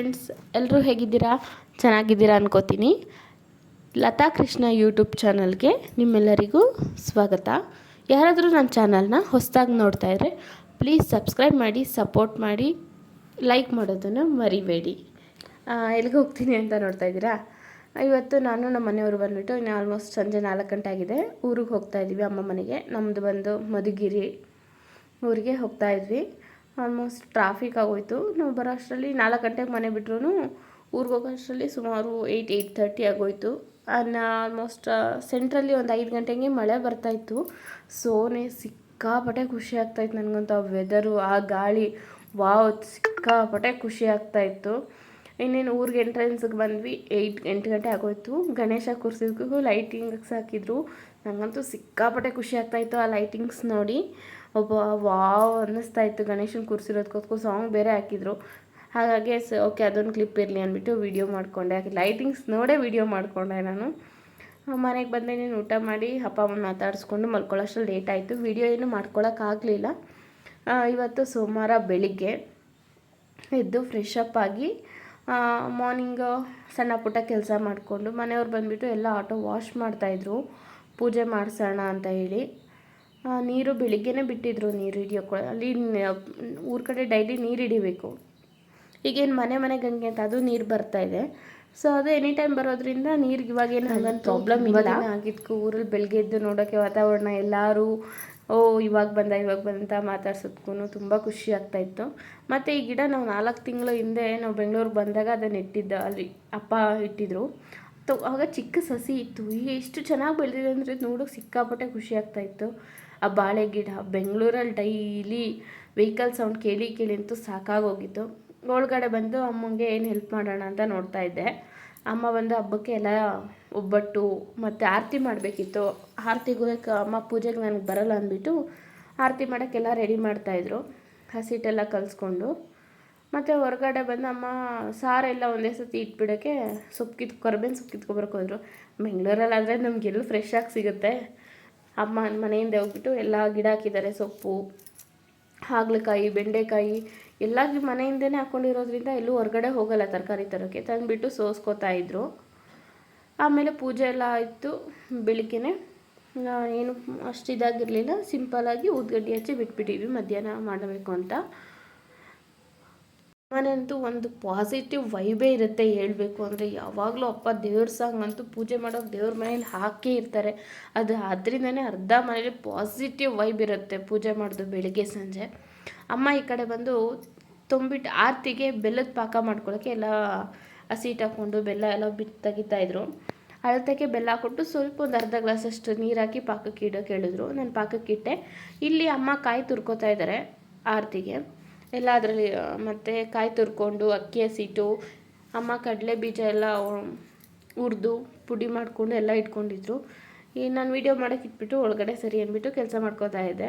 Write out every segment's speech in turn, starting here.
Friends ಎಲ್ಲರೂ ಹೇಗಿದ್ದೀರಾ? ಚೆನ್ನಾಗಿದ್ದೀರಾ ಅನ್ಕೋತೀನಿ. ಲತಾ ಕೃಷ್ಣ ಯೂಟ್ಯೂಬ್ ಚಾನಲ್ಗೆ ನಿಮ್ಮೆಲ್ಲರಿಗೂ ಸ್ವಾಗತ. ಯಾರಾದರೂ ನನ್ನ ಚಾನಲ್ನ ಹೊಸದಾಗಿ ನೋಡ್ತಾ ಇದ್ದರೆ ಪ್ಲೀಸ್ ಸಬ್ಸ್ಕ್ರೈಬ್ ಮಾಡಿ, ಸಪೋರ್ಟ್ ಮಾಡಿ, ಲೈಕ್ ಮಾಡೋದನ್ನು ಮರಿಬೇಡಿ. ಎಲ್ಲಿಗೆ ಹೋಗ್ತೀನಿ ಅಂತ ನೋಡ್ತಾ ಇದ್ದೀರಾ? ಇವತ್ತು ನಾನು ನಮ್ಮ ಮನೆಯವರು ಬಂದುಬಿಟ್ಟು ಇನ್ನು ಆಲ್ಮೋಸ್ಟ್ ಸಂಜೆ ನಾಲ್ಕು ಗಂಟೆ ಆಗಿದೆ. ಊರಿಗೆ ಹೋಗ್ತಾ ಇದ್ದೀವಿ ಅಮ್ಮ ಮನೆಗೆ. ನಮ್ಮದು ಬಂದು ಮಧುಗಿರಿ ಊರಿಗೆ ಹೋಗ್ತಾ ಇದ್ವಿ. ಆಲ್ಮೋಸ್ಟ್ ಟ್ರಾಫಿಕ್ ಆಗೋಯ್ತು. ನಾವು ಬರೋ ಅಷ್ಟರಲ್ಲಿ ನಾಲ್ಕು ಗಂಟೆಗೆ ಮನೆ ಬಿಟ್ರು ಊರಿಗೆ ಹೋಗೋ ಅಷ್ಟರಲ್ಲಿ ಸುಮಾರು ಏಯ್ಟ್ ಏಯ್ಟ್ ತರ್ಟಿ ಆಗೋಯ್ತು. ಆಲ್ಮೋಸ್ಟ್ ಸೆಂಟ್ರಲ್ಲಿ ಒಂದು ಐದು ಗಂಟೆಗೆ ಮಳೆ ಬರ್ತಾಯಿತ್ತು ಸೋನೆ ಸಿಕ್ಕಾಪಟ್ಟೆ ಖುಷಿ ಆಗ್ತಾಯಿತ್ತು ನನಗಂತೂ ಆ ವೆದರು ಆ ಗಾಳಿ. ವಾವ್, ಸಿಕ್ಕಾಪಟ್ಟೆ ಖುಷಿ ಆಗ್ತಾಯಿತ್ತು ಇನ್ನೇನು ಊರಿಗೆ ಎಂಟ್ರೆನ್ಸ್ಗೆ ಬಂದ್ವಿ, ಏಯ್ಟ್, ಎಂಟು ಗಂಟೆ ಆಗೋಯ್ತು. ಗಣೇಶ ಕೂರಿಸಿದ್ಗೂ ಲೈಟಿಂಗ್ಸ್ ಹಾಕಿದ್ರು ನನಗಂತೂ ಸಿಕ್ಕಾಪಟ್ಟೆ ಖುಷಿ ಆಗ್ತಾಯಿತ್ತು ಆ ಲೈಟಿಂಗ್ಸ್ ನೋಡಿ. ಒಬ್ಬ ವಾವ್ ಅನ್ನಿಸ್ತಾ ಇತ್ತು. ಗಣೇಶನ ಕೂರಿಸಿರೋದಕ್ಕೋಸ್ಕರ ಸಾಂಗ್ ಬೇರೆ ಹಾಕಿದ್ರು. ಹಾಗಾಗಿ ಸ ಓಕೆ ಅದೊಂದು ಕ್ಲಿಪ್ ಇರಲಿ ಅಂದ್ಬಿಟ್ಟು ವೀಡಿಯೋ ಮಾಡಿಕೊಂಡೆ. ಹಾಗೆ ಲೈಟಿಂಗ್ಸ್ ನೋಡೇ ವೀಡಿಯೋ ಮಾಡಿಕೊಂಡೆ ನಾನು. ಮನೆಗೆ ಬಂದೆ, ನೀನು ಊಟ ಮಾಡಿ, ಅಪ್ಪ, ಅಮ್ಮನ ಮಾತಾಡಿಸ್ಕೊಂಡು ಮಲ್ಕೊಳ್ಳೋಷ್ಟು ಲೇಟ್ ಆಯಿತು. ವೀಡಿಯೋ ಏನು ಮಾಡ್ಕೊಳ್ಳೋಕ್ಕಾಗಲಿಲ್ಲ ಇವತ್ತು ಸೋಮವಾರ ಬೆಳಿಗ್ಗೆ ಎದ್ದು ಫ್ರೆಶ್ ಅಪ್ ಆಗಿ ಮಾರ್ನಿಂಗು ಸಣ್ಣ ಪುಟ್ಟ ಕೆಲಸ ಮಾಡಿಕೊಂಡು ಮನೆಯವ್ರು ಬಂದುಬಿಟ್ಟು ಎಲ್ಲ ಆಟೋ ವಾಶ್ ಮಾಡ್ತಾಯಿದ್ರು ಪೂಜೆ ಮಾಡಿಸೋಣ ಅಂತ ಹೇಳಿ. ನೀರು ಬೆಳಿಗ್ಗೆನೇ ಬಿಟ್ಟಿದ್ರು ನೀರು ಹಿಡಿಯೋಕ್ಕೆ. ಅಲ್ಲಿ ಊರ ಕಡೆ ಡೈಲಿ ನೀರು ಹಿಡಿಬೇಕು. ಈಗೇನು ಮನೆ ಮನೆ ಗಂಗೆ ಅಂತ ಅದು ನೀರು ಬರ್ತಾ ಇದೆ. ಸೊ ಅದು ಎನಿ ಟೈಮ್ ಬರೋದ್ರಿಂದ ನೀರಿಗೆ ಇವಾಗ ಏನು ಹಂಗಂತ ಪ್ರಾಬ್ಲಮ್ ಇಲ್ಲ. ಆಗಿದ್ಕು ಊರಲ್ಲಿ ಬೆಳಗ್ಗೆ ಎದ್ದು ನೋಡೋಕ್ಕೆ ವಾತಾವರಣ ಎಲ್ಲರೂ ಓ ಇವಾಗ ಬಂದ ಇವಾಗ ಬಂದ ಅಂತ ಮಾತಾಡ್ಸೋದ್ಕೂ ತುಂಬ ಖುಷಿ ಆಗ್ತಾಯಿತ್ತು ಮತ್ತು ಈ ಗಿಡ ನಾವು ನಾಲ್ಕು ತಿಂಗಳು ಹಿಂದೆ ನಾವು ಬೆಂಗಳೂರಿಗೆ ಬಂದಾಗ ಅದನ್ನು ಇಟ್ಟಿದ್ದ ಅಲ್ಲಿ ಅಪ್ಪ ಇಟ್ಟಿದ್ರು. ತು ಆವಾಗ ಚಿಕ್ಕ ಸಸಿ ಇತ್ತು. ಈಗ ಎಷ್ಟು ಚೆನ್ನಾಗಿ ಬೆಳೆದಿದೆ ಅಂದರೆ ನೋಡೋಕೆ ಸಿಕ್ಕಾಪಟ್ಟೆ ಖುಷಿ ಆಗ್ತಾಯಿತ್ತು ಆ ಬಾಳೆ ಗಿಡ ಬೆಂಗಳೂರಲ್ಲಿ ಡೈಲಿ ವೆಹಿಕಲ್ ಸೌಂಡ್ ಕೇಳಿ ಕೇಳಿ ಅಂತೂ ಸಾಕಾಗೋಗಿತ್ತು. ಒಳಗಡೆ ಬಂದು ಅಮ್ಮಂಗೆ ಏನು ಹೆಲ್ಪ್ ಮಾಡೋಣ ಅಂತ ನೋಡ್ತಾ ಇದ್ದೆ. ಅಮ್ಮ ಬಂದು ಹಬ್ಬಕ್ಕೆ ಎಲ್ಲ ಒಬ್ಬಟ್ಟು ಮತ್ತು ಆರತಿ ಮಾಡಬೇಕಿತ್ತು. ಆರತಿಗೂ ಅಮ್ಮ ಪೂಜೆಗೆ ನನಗೆ ಬರಲ್ಲ ಅಂದ್ಬಿಟ್ಟು ಆರತಿ ಮಾಡೋಕ್ಕೆಲ್ಲ ರೆಡಿ ಮಾಡ್ತಾಯಿದ್ರು ಹಸಿಟ್ಟೆಲ್ಲ ಕಲಿಸ್ಕೊಂಡು. ಮತ್ತು ಹೊರಗಡೆ ಬಂದು ಅಮ್ಮ ಸಾರೆಲ್ಲ ಒಂದೇ ಸತಿ ಇಟ್ಬಿಡೋಕ್ಕೆ ಸೊಪ್ಪು ಕಿತ್ ಕರ್ಬೇವಿನ ಸೊಪ್ಪು ಕಿತ್ಕೊಬರಕ್ಕೆ ಹೋದ್ರು. ಬೆಂಗಳೂರಲ್ಲಾದರೆ ನಮಗೆಲ್ಲೂ ಫ್ರೆಶ್ ಆಗಿ ಸಿಗುತ್ತೆ. ಅಮ್ಮ ಮನೆಯಿಂದ ಹೋಗ್ಬಿಟ್ಟು ಎಲ್ಲ ಗಿಡ ಹಾಕಿದ್ದಾರೆ, ಸೊಪ್ಪು, ಹಾಗಲಕಾಯಿ, ಬೆಂಡೆಕಾಯಿ, ಎಲ್ಲ ಮನೆಯಿಂದನೇ ಹಾಕ್ಕೊಂಡಿರೋದ್ರಿಂದ ಎಲ್ಲೂ ಹೊರಗಡೆ ಹೋಗಲ್ಲ ತರಕಾರಿ ತರೋಕ್ಕೆ. ತಂದುಬಿಟ್ಟು ಸೋಸ್ಕೋತಾ ಇದ್ರು. ಆಮೇಲೆ ಪೂಜೆ ಎಲ್ಲ ಆಯಿತು ಬೆಳಿಗ್ಗೆನೆ. ಏನು ಅಷ್ಟು ಇದಾಗಿರಲಿಲ್ಲ ಸಿಂಪಲಾಗಿ ಊದ್ಗಡ್ಡಿ ಹಚ್ಚಿ ಬಿಟ್ಬಿಟ್ಟಿದ್ವಿ ಮಧ್ಯಾಹ್ನ ಮಾಡಬೇಕು ಅಂತ. ಮನೆಯಂತೂ ಒಂದು ಪಾಸಿಟಿವ್ ವೈಬೇ ಇರುತ್ತೆ ಹೇಳಬೇಕು ಅಂದರೆ ಯಾವಾಗಲೂ ಅಪ್ಪ ದೇವ್ರ ಸಾಂಗ್ ಅಂತೂ ಪೂಜೆ ಮಾಡೋ ದೇವ್ರ ಮನೇಲಿ ಹಾಕೇ ಇರ್ತಾರೆ. ಅದು ಅದರಿಂದನೇ ಅರ್ಧ ಮನೇಲಿ ಪಾಸಿಟಿವ್ ವೈಬ್ ಇರುತ್ತೆ ಪೂಜೆ ಮಾಡೋದು ಬೆಳಿಗ್ಗೆ ಸಂಜೆ. ಅಮ್ಮ ಈ ಕಡೆ ಬಂದು ತುಂಬಿಟ್ಟು ಆರತಿಗೆ ಬೆಲ್ಲದ ಪಾಕ ಮಾಡ್ಕೊಳ್ಳೋಕ್ಕೆ ಎಲ್ಲ ಹಸಿಟ್ಟು ಹಾಕ್ಕೊಂಡು ಬೆಲ್ಲ ಎಲ್ಲ ಬಿಟ್ಟು ತೆಗಿತಾಯಿದ್ರು ಅಳತೆಗೆ ಬೆಲ್ಲ ಹಾಕ್ಬಿಟ್ಟು ಸ್ವಲ್ಪ ಒಂದು ಅರ್ಧ ಗ್ಲಾಸಷ್ಟು ನೀರು ಹಾಕಿ ಪಾಕಕ್ಕೆ ಇಡೋಕೆ ಹೇಳಿದ್ರು. ನಾನು ಪಾಕಕ್ಕೆ ಇಟ್ಟೆ. ಇಲ್ಲಿ ಅಮ್ಮ ಕಾಯಿ ತುರ್ಕೋತಾ ಇದ್ದಾರೆ ಆರತಿಗೆ. ಎಲ್ಲ ಅದರಲ್ಲಿ ಮತ್ತು ಕಾಯಿ ತುರ್ಕೊಂಡು, ಅಕ್ಕಿ ಹಸಿಟ್ಟು, ಅಮ್ಮ ಕಡಲೆ ಬೀಜ ಎಲ್ಲ ಹುರಿದು ಪುಡಿ ಮಾಡಿಕೊಂಡು ಎಲ್ಲ ಇಟ್ಕೊಂಡಿದ್ರು. ಈ, ನಾನು ವೀಡಿಯೋ ಮಾಡೋಕೆ ಇಟ್ಬಿಟ್ಟು ಒಳಗಡೆ ಸರಿ ಅಂದ್ಬಿಟ್ಟು ಕೆಲಸ ಮಾಡ್ಕೋತಾ ಇದ್ದೆ.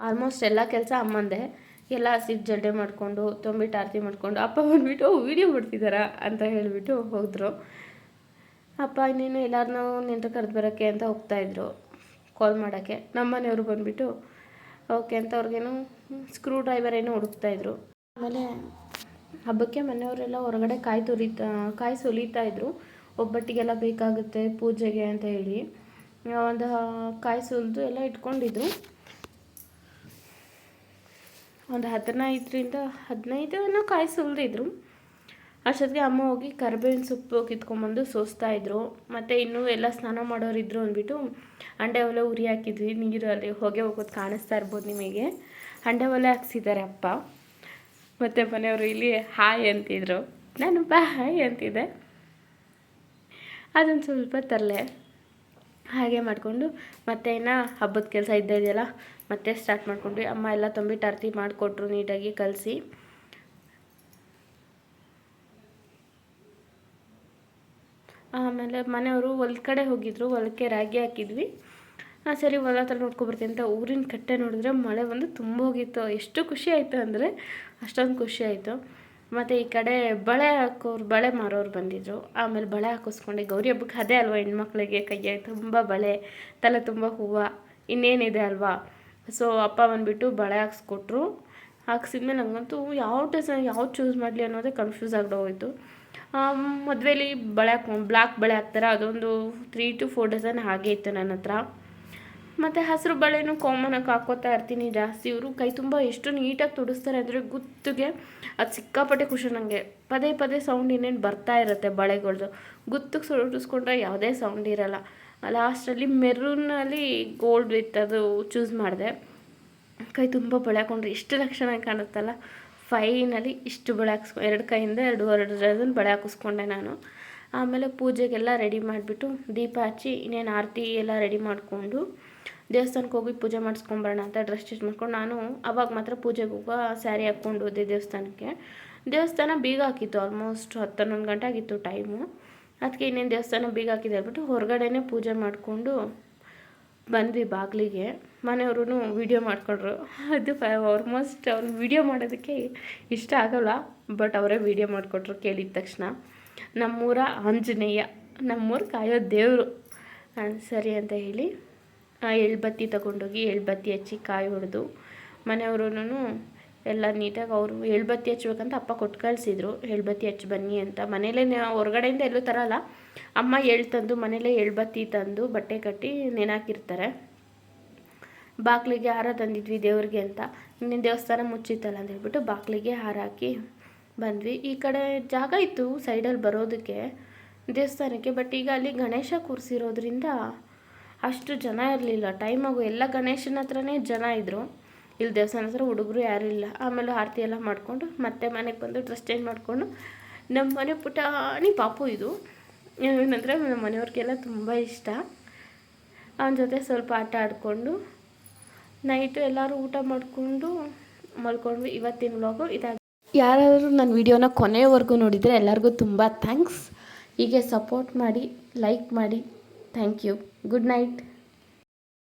ಆಲ್ಮೋಸ್ಟ್ ಎಲ್ಲ ಕೆಲಸ ಅಮ್ಮಂದೆ. ಎಲ್ಲ ಹಸಿಟ್ಟು ಜಡ್ಡೆ ಮಾಡಿಕೊಂಡು ತೊಂಬಿಟ್ಟು ಆರತಿ ಮಾಡಿಕೊಂಡು, ಅಪ್ಪ ಬಂದ್ಬಿಟ್ಟು ವೀಡಿಯೋ ಮಾಡ್ತಿದ್ದಾರಾ ಅಂತ ಹೇಳಿಬಿಟ್ಟು ಹೋದರು. ಅಪ್ಪ ಇನ್ನೇನು ಎಲ್ಲರನ್ನೂ ನೆಂಟರು ಕರೆದು ಬರೋಕ್ಕೆ ಅಂತ ಹೋಗ್ತಾಯಿದ್ರು ಕಾಲ್ ಮಾಡೋಕ್ಕೆ. ನಮ್ಮ ಮನೆಯವರು ಬಂದುಬಿಟ್ಟು, ಓಕೆ ಅಂತ ಅವ್ರಿಗೇನು ಸ್ಕ್ರೂ ಡ್ರೈವರ್ ಏನೋ ಹುಡುಕ್ತಾಯಿದ್ರು ಆಮೇಲೆ ಹಬ್ಬಕ್ಕೆ ಮನೆಯವರೆಲ್ಲ ಹೊರಗಡೆ ಕಾಯಿ ತುರಿತಾ, ಕಾಯಿ ಸುಲಿತಾ ಇದ್ರು. ಒಬ್ಬಟ್ಟಿಗೆಲ್ಲ ಬೇಕಾಗುತ್ತೆ ಪೂಜೆಗೆ ಅಂತ ಹೇಳಿ. ಒಂದು ಕಾಯಿ ಸುಲಿದು ಎಲ್ಲ ಇಟ್ಕೊಂಡಿದ್ರು. ಒಂದು ಹದಿನೈದರಿಂದ, ಹದಿನೈದು ಏನೋ ಕಾಯಿ ಸುಲಿದಿದ್ರು. ಅಷ್ಟೊತ್ತಿಗೆ ಅಮ್ಮ ಹೋಗಿ ಕರ್ಬೇವಿನ ಸೊಪ್ಪು ಕಿತ್ಕೊಂಡ್ಬಂದು ಸೋಸ್ತಾ ಇದ್ರು. ಮತ್ತು ಇನ್ನೂ ಎಲ್ಲ ಸ್ನಾನ ಮಾಡೋರಿದ್ರು ಅಂದ್ಬಿಟ್ಟು ಹಂಡೆ ಒಲೆ ಉರಿ ಹಾಕಿದ್ವಿ. ನೀರು ಅಲ್ಲಿ ಹೊಗೆ ಹೋಗೋದು ಕಾಣಿಸ್ತಾ ಇರ್ಬೋದು ನಿಮಗೆ. ಹಂಡೆ ಒಲೆ ಹಾಕ್ಸಿದ್ದಾರೆ ಅಪ್ಪ. ಮತ್ತು ಮನೆಯವರು ಇಲ್ಲಿ ಹಾಯ್ ಅಂತಿದ್ರು. ನಾನು ಬಾಯ್ ಅಂತಿದ್ದೆ. ಅದೊಂದು ಸ್ವಲ್ಪ ತರಲೆ. ಹಾಗೆ ಮಾಡಿಕೊಂಡು ಮತ್ತೆ ಇನ್ನು ಹಬ್ಬದ ಕೆಲಸ ಇದ್ದೇ ಇದೆಯಲ್ಲ, ಮತ್ತೆ ಸ್ಟಾರ್ಟ್ ಮಾಡ್ಕೊಂಡ್ವಿ. ಅಮ್ಮ ಎಲ್ಲ ತಂಬಿಟ್ಟು ಆರತಿ ಮಾಡಿಕೊಟ್ರು ನೀಟಾಗಿ ಕಲಸಿ. ಆಮೇಲೆ ಮನೆಯವರು ಹೊಲ ಕಡೆ ಹೋಗಿದ್ರು, ಹೊಲಕ್ಕೆ ರಾಗಿ ಹಾಕಿದ್ವಿ. ಹಾಂ ಸರಿ ಹೊಲ ಥರ ನೋಡ್ಕೊಬರ್ತೀನಿ ಅಂತ ಊರಿನ ಕಟ್ಟೆ ನೋಡಿದ್ರೆ ಮಳೆ ಬಂದು ತುಂಬ ಹೋಗಿತ್ತು. ಎಷ್ಟು ಖುಷಿ ಆಯಿತು ಅಂದರೆ ಅಷ್ಟೊಂದು ಖುಷಿ ಆಯಿತು. ಮತ್ತು ಈ ಕಡೆ ಬಳೆ ಹಾಕೋರು, ಬಳೆ ಮಾರೋರು ಬಂದಿದ್ದರು ಆಮೇಲೆ ಬಳೆ ಹಾಕಿಸ್ಕೊಂಡೆ. ಗೌರಿ ಹಬ್ಬಕ್ಕೆ ಅದೇ ಅಲ್ವಾ ಹೆಣ್ಮಕ್ಳಿಗೆ ಕೈಗೆ ತುಂಬ ಬಳೆ, ತಲೆ ತುಂಬ ಹೂವು, ಇನ್ನೇನಿದೆ ಅಲ್ವಾ? ಸೊ ಅಪ್ಪ ಬಂದುಬಿಟ್ಟು ಬಳೆ ಹಾಕ್ಸ್ಕೊಟ್ರು. ಹಾಕ್ಸಿದ್ಮೇಲೆ ನನಗಂತೂ ಯಾವ ಡಿಸೈನ್ ಯಾವ್ದು ಚೂಸ್ ಮಾಡಲಿ ಅನ್ನೋದೇ ಕನ್ಫ್ಯೂಸ್ ಹೋಯಿತು ಮದುವೆಲಿ ಬಳೆ ಹಾಕೊ ಬ್ಲ್ಯಾಕ್ ಬಳೆ ಹಾಕ್ತಾರೆ, ಅದೊಂದು ತ್ರೀ ಟು ಫೋರ್ ಡಸನ್ ಹಾಗೆ ಇತ್ತು ನನ್ನ ಹತ್ರ. ಮತ್ತು ಹಸಿರು ಬಳೆನೂ ಕಾಮನಾಗಿ ಹಾಕ್ಕೋತಾ ಇರ್ತೀನಿ ಜಾಸ್ತಿ. ಇವರು ಕೈ ತುಂಬ ಎಷ್ಟು ನೀಟಾಗಿ ತುಡಿಸ್ತಾರೆ ಅಂದರೆ ಗುತ್ತಿಗೆ, ಅದು ಸಿಕ್ಕಾಪಟ್ಟೆ ಖುಷಿ ನನಗೆ ಪದೇ ಪದೇ ಸೌಂಡ್ ಇನ್ನೇನು ಬರ್ತಾ ಇರುತ್ತೆ ಬಳೆಗಳ್ದು. ಗುತ್ತಿಗೆ ಸುಡಿಸ್ಕೊಂಡ್ರೆ ಯಾವುದೇ ಸೌಂಡ್ ಇರಲ್ಲ. ಲಾಸ್ಟಲ್ಲಿ ಮೆರೂನಲ್ಲಿ ಗೋಲ್ಡ್ ವಿತ್ ಅದು ಚೂಸ್ ಮಾಡಿದೆ. ಕೈ ತುಂಬ ಬಳೆ ಹಾಕೊಂಡ್ರೆ ಎಷ್ಟು ಲಕ್ಷಣ ಕಾಣುತ್ತಲ್ಲ. ಫೈನಲಿ ಇಷ್ಟು ಬಳೆ ಹಾಕ್ಸ್ಕೊ, ಎರಡು ಕೈಯಿಂದ ಎರಡು ಎರಡು ಡಜನ್ ಬಳೆ ಹಾಕಿಸ್ಕೊಂಡೆ ನಾನು. ಆಮೇಲೆ ಪೂಜೆಗೆಲ್ಲ ರೆಡಿ ಮಾಡಿಬಿಟ್ಟು ದೀಪ ಹಚ್ಚಿ ಇನ್ನೇನು ಆರತಿ ಎಲ್ಲ ರೆಡಿ ಮಾಡಿಕೊಂಡು ದೇವಸ್ಥಾನಕ್ಕೆ ಹೋಗಿ ಪೂಜೆ ಮಾಡಿಸ್ಕೊಂಬರೋಣ ಅಂತ ಡ್ರೆಸ್ ಚೇಂಜ್ ಮಾಡ್ಕೊಂಡು ನಾನು ಅವಾಗ ಮಾತ್ರ ಪೂಜೆಗೆ ಹೋಗೋ ಸ್ಯಾರಿ ಹಾಕ್ಕೊಂಡು ಹೋದೆ ದೇವಸ್ಥಾನಕ್ಕೆ. ದೇವಸ್ಥಾನ ಬೀಗ ಹಾಕಿತ್ತು ಆಲ್ಮೋಸ್ಟ್ ಹತ್ತು ಹನ್ನೊಂದು ಗಂಟೆ ಆಗಿತ್ತು ಟೈಮು. ಅದಕ್ಕೆ ಇನ್ನೇನು ದೇವಸ್ಥಾನ ಬೀಗ ಹಾಕಿದೆ ಅಂದ್ಬಿಟ್ಟು ಹೊರಗಡೆನೇ ಪೂಜೆ ಮಾಡಿಕೊಂಡು ಬಂದ್ವಿ ಬಾಗಿಲಿಗೆ ಮನೆಯವ್ರೂ ವೀಡಿಯೋ ಮಾಡಿಕೊಂಡ್ರು. ಅದು ಆಲ್ಮೋಸ್ಟ್ ಅವ್ರು ವೀಡಿಯೋ ಮಾಡೋದಕ್ಕೆ ಇಷ್ಟ ಆಗೋಲ್ಲ ಬಟ್ ಅವರೇ ವೀಡಿಯೋ ಮಾಡಿಕೊಟ್ರು ಕೇಳಿದ ತಕ್ಷಣ. ನಮ್ಮೂರ ಆಂಜನೇಯ, ನಮ್ಮೂರು ಕಾಯೋ ದೇವರು. ಸರಿ ಅಂತ ಹೇಳಿ ಎಳ್ಬತ್ತಿ ತಗೊಂಡೋಗಿ ಎಳ್ಬತ್ತಿ ಹಚ್ಚಿ ಕಾಯಿ ಹೊಡೆದು ಮನೆಯವ್ರೂ ಎಲ್ಲ ನೀಟಾಗಿ ಅವರು ಎಳ್ಬತ್ತಿ ಹಚ್ಬೇಕಂತ ಅಪ್ಪ ಕೊಟ್ಟು ಕಳಿಸಿದ್ರು. ಎಳ್ಬತ್ತಿ ಹಚ್ಚಿ ಬನ್ನಿ ಅಂತ. ಮನೇಲೇ ಹೊರಗಡೆಯಿಂದ ಎಲ್ಲೂ ತರಲ್ಲ. ಅಮ್ಮ ಎಳ್ ತಂದು ಮನೇಲೇ ಎಳ್ಬತ್ತಿ ತಂದು ಬಟ್ಟೆ ಕಟ್ಟಿ ನೆನಾಕಿರ್ತಾರೆ. ಬಾಗಿಲಿಗೆ ಹಾರ ತಂದಿದ್ವಿ ದೇವ್ರಿಗೆ ಅಂತ. ಇನ್ನೇನು ದೇವಸ್ಥಾನ ಮುಚ್ಚಿತ್ತಲ್ಲ ಅಂತ ಹೇಳ್ಬಿಟ್ಟು ಬಾಗಿಲಿಗೆ ಹಾರ ಹಾಕಿ ಬಂದ್ವಿ. ಈ ಕಡೆ ಜಾಗ ಇತ್ತು ಸೈಡಲ್ಲಿ ಬರೋದಕ್ಕೆ, ದೇವಸ್ಥಾನಕ್ಕೆ, ಬಟ್ ಈಗ ಅಲ್ಲಿ ಗಣೇಶ ಕೂರಿಸಿರೋದ್ರಿಂದ ಅಷ್ಟು ಜನ ಇರಲಿಲ್ಲ. ಟೈಮಾಗು ಎಲ್ಲ ಗಣೇಶನ ಹತ್ರನೇ ಜನ ಇದ್ದರು ಇಲ್ಲಿ ದೇವಸ್ಥಾನ ಹತ್ರ ಹುಡುಗರು ಯಾರೂ ಇಲ್ಲ. ಆಮೇಲೆ ಆರತಿ ಎಲ್ಲ ಮಾಡಿಕೊಂಡು ಮತ್ತೆ ಮನೆಗೆ ಬಂದು ಡ್ರೆಸ್ ಚೇಂಜ್ ಮಾಡಿಕೊಂಡು ನಮ್ಮ ಮನೆ ಪುಟಾಣಿ ಪಾಪು ಇದು. ಏನಂದರೆ ನಮ್ಮ ಮನೆಯವ್ರಿಗೆಲ್ಲ ತುಂಬ ಇಷ್ಟ. ಅವನ ಜೊತೆ ಸ್ವಲ್ಪ ಆಟ ಆಡಿಕೊಂಡು ನೈಟು ಎಲ್ಲರೂ ಊಟ ಮಾಡಿಕೊಂಡು ಮಲ್ಕೊಂಡ್ವಿ ಇವತ್ತಿನ ವ್ಲಾಗು ಇದಾಗಿ ಯಾರಾದರೂ ನನ್ನ ವಿಡಿಯೋನ ಕೊನೆಯವರೆಗೂ ನೋಡಿದರೆ ಎಲ್ಲರಿಗೂ ತುಂಬ ಥ್ಯಾಂಕ್ಸ್ ಹೀಗೆ ಸಪೋರ್ಟ್ ಮಾಡಿ ಲೈಕ್ ಮಾಡಿ. Thank you good night